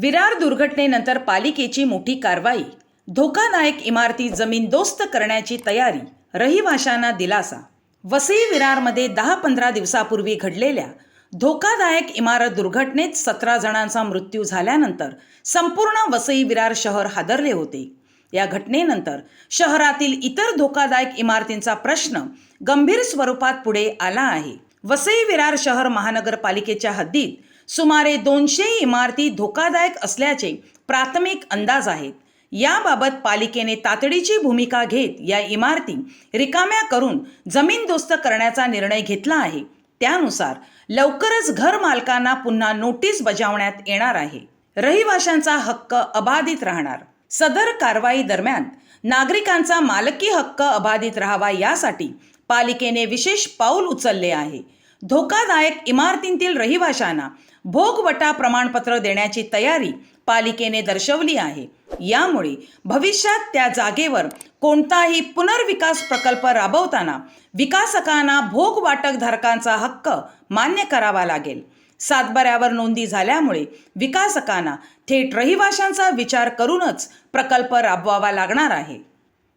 विरार दुर्घटनेनंतर पालिकेची मोठी कारवाई. धोकादायक इमारती जमीनदोस्त करण्याची तयारी रहिवाशांना दिलासा. वसई विरारमध्ये दहा पंधरा दिवसापूर्वी घडलेल्या धोकादायक इमारत दुर्घटनेत सतरा जणांचा मृत्यू झाल्यानंतर संपूर्ण वसई विरार शहर हादरले होते. या घटनेनंतर शहरातील इतर धोकादायक इमारतींचा प्रश्न गंभीर स्वरूपात पुढे आला आहे. वसई विरार शहर महानगरपालिकेच्या हद्दीत सुमारे दोनशे इमारती धोकादायक असल्याचे प्राथमिक अंदाज आहेत. याबाबत पालिकेने तातडीची भूमिका घेत या इमारती रिकाम्या करून जमीनदोस्त करण्याचा निर्णय घेतला आहे. त्यानुसार लवकरच घर मालकांना पुन्हा नोटीस बजावण्यात येणार आहे. रहिवाशांचा हक्क अबाधित राहणार. सदर कारवाई दरम्यान नागरिकांचा मालकी हक्क अबाधित राहावा यासाठी पालिकेने विशेष पाऊल उचलले आहे. धोकादायक इमारतींतील रहिवाशांना भोगवटा प्रमाणपत्र देण्याची तयारी पालिकेने दर्शवली आहे. यामुळे भविष्यात त्या जागेवर कोणताही पुनर्विकास प्रकल्प राबवताना विकासकांना भोग वाटक धारकांचा हक्क मान्य करावा लागेल. सातबाऱ्यावर नोंदी झाल्यामुळे विकासकांना थेट रहिवाशांचा विचार करूनच प्रकल्प राबवावा लागणार आहे.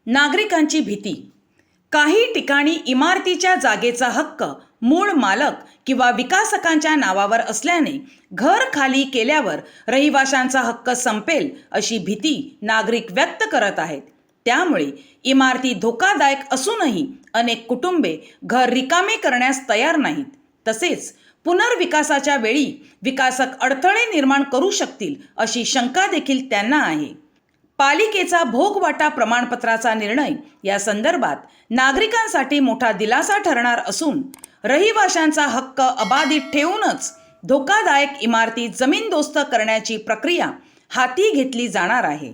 नागरिकांची भीती काही ठिकाणी इमारतीच्या जागेचा हक्क मूळ मालक किंवा विकासकांच्या नावावर असल्याने घर खाली केल्यावर रहिवाशांचा हक्क संपेल अशी भीती नागरिक व्यक्त करत आहेत. त्यामुळे इमारती धोकादायक असूनही अनेक कुटुंबे घर रिकामे करण्यास तयार नाहीत. तसेच पुनर्विकासाच्या वेळी विकासक अडथळे निर्माण करू शकतील अशी शंका देखील त्यांना आहे. पालिकेचा भोगवाटा प्रमाणपत्राचा निर्णय या संदर्भात नागरिकांसाठी मोठा दिलासा ठरणार असून रहिवाशांचा हक्क अबाधित ठेवूनच धोकादायक इमारती जमीनदोस्त करण्याची प्रक्रिया हाती घेतली जाणार आहे.